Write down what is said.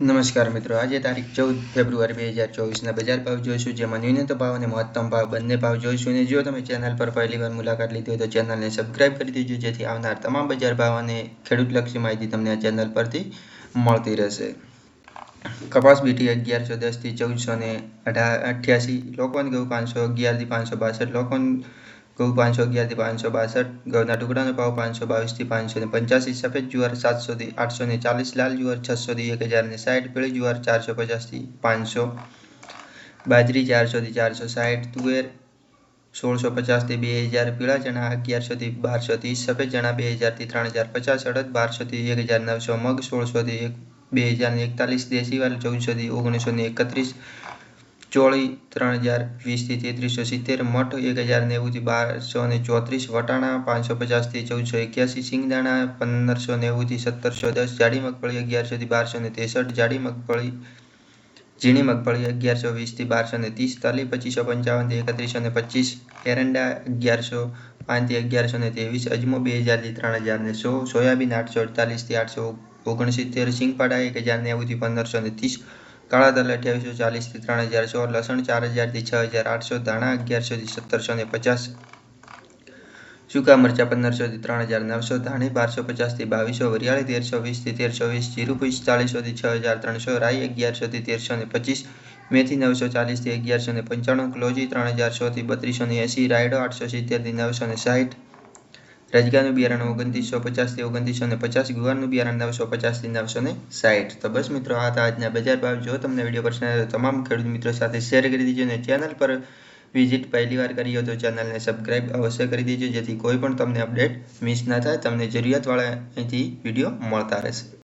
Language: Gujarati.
નમસ્કાર મિત્રો, આજે તારીખ ચૌદ ફેબ્રુઆરી બે હજાર ચોવીસના બજાર ભાવ જોઈશું, જેમાં ન્યૂનતમ ભાવ અને મહત્તમ ભાવ બંને ભાવ જોઈશું. અને જો તમે ચેનલ પર પહેલીવાર મુલાકાત લીધી હોય તો ચેનલને સબસ્ક્રાઇબ કરી દેજો, જેથી આવનાર તમામ બજાર ભાવ અને ખેડૂતલક્ષી માહિતી તમને આ ચેનલ પરથી મળતી રહેશે. કપાસ બીટી અગિયારસો દસથી ચૌદસો ને અઠ્યાસી લોકોન ઘઉં પાંચસો અગિયારથી પાંચસો બાસઠ લોકોન ઘઉં પાંચસો અગિયારથી પાંચસો બાસઠ, ઘઉંના ટુકડાનો ભાવ પાંચસો બાવીસથી પાંચસો ને પંચ્યાસી, સફેદ જુવાર સાતસોથી આઠસો ને ચાલીસ, લાલ જુવાર છસોથી એક હજાર ને સાઠ, પીળી જુવાર ચારસો પચાસથી પાંચસો, બાજરી ચારસોથી ચારસો સાઠ, તુવેર સોળસો પચાસથી બે હજાર, પીળા ચણા અગિયારસોથી બારસો ત્રીસ, સફેદ ચણા બે હજારથી ત્રણ હજાર પચાસ, અડદ બારસોથી એક હજાર નવસો, મગ સોળસોથી એક, બે હજાર એકતાલીસ, દેશી ચૌદસોથી ઓગણીસો ને એકત્રીસ ચોળી ત્રણ હજાર વીસથી તેત્રીસો સિત્તેર, મઠ એક હજાર નેવુંથી બારસો ને ચોત્રીસ, વટાણા પાંચસો પચાસથી ચૌદસો એક્યાસી, સિંગદાણા પંદરસો નેવુંથી સત્તરસો દસ, જાડી મગફળી અગિયારસોથી બારસો ને ત્રેસઠ જાડી મગફળી, ઝીણી મગફળી અગિયારસો વીસથી બારસો ને ત્રીસ, તાલી પચીસો પંચાવનથી એકત્રીસો ને પચીસ, એરંડા અગિયારસો પાંચથી અગિયારસો ને ત્રેવીસ, અજમો બે હજારથી ત્રણ હજાર ને સો, સોયાબીન આઠસો અડતાલીસથી આઠસો ઓગણસિત્તેર સિંગપાડા એક હજાર નેવુંથી પંદરસો ને ત્રીસ કાળા દલ અઠ્યાવીસો ચાલીસથી ત્રણ હજાર સો, લસણ ચાર હજારથી છ હજાર આઠસો, ધાણા અગિયારસોથી સત્તરસો ને પચાસ, સૂકા મરચા પંદરસોથી ત્રણ હજાર નવસો, ધાણી બારસો પચાસથી બાવીસો વરિયાળી તેરસો વીસથી તેરસો વીસ, જીરું પિસ્તાળીસોથી છ હજાર ત્રણસો, રાઈ અગિયારસોથી તેરસો ને પચીસ, મેથી નવસો ચાલીસથી અગિયારસો ને પંચાણું, ક્લોજી ત્રણ હજાર સોથી બત્રીસો ને એંસી, રાયડો આઠસો સિત્તેરથી નવસો ને સાઠ રજગાનું બિયારણ ઓગણત્રીસો પચાસથી ઓગણત્રીસો ને પચાસ, ગુવારનું બિયારણ નવસો પચાસથી નવસો ને સાઠ તો બસ મિત્રો, આ હતા આજના બજાર ભાવ. જો તમને વીડિયો પસંદ તમામ ખેડૂત મિત્રો સાથે શેર કરી દીજો અને ચેનલ પર વિઝિટ પહેલી વાર કરી હોય તો ચેનલને સબસ્ક્રાઇબ અવશ્ય કરી દેજો, જેથી કોઈ પણ તમને અપડેટ મિસ ના થાય. તમને જરૂરિયાતવાળા અહીંથી વીડિયો મળતા રહેશે.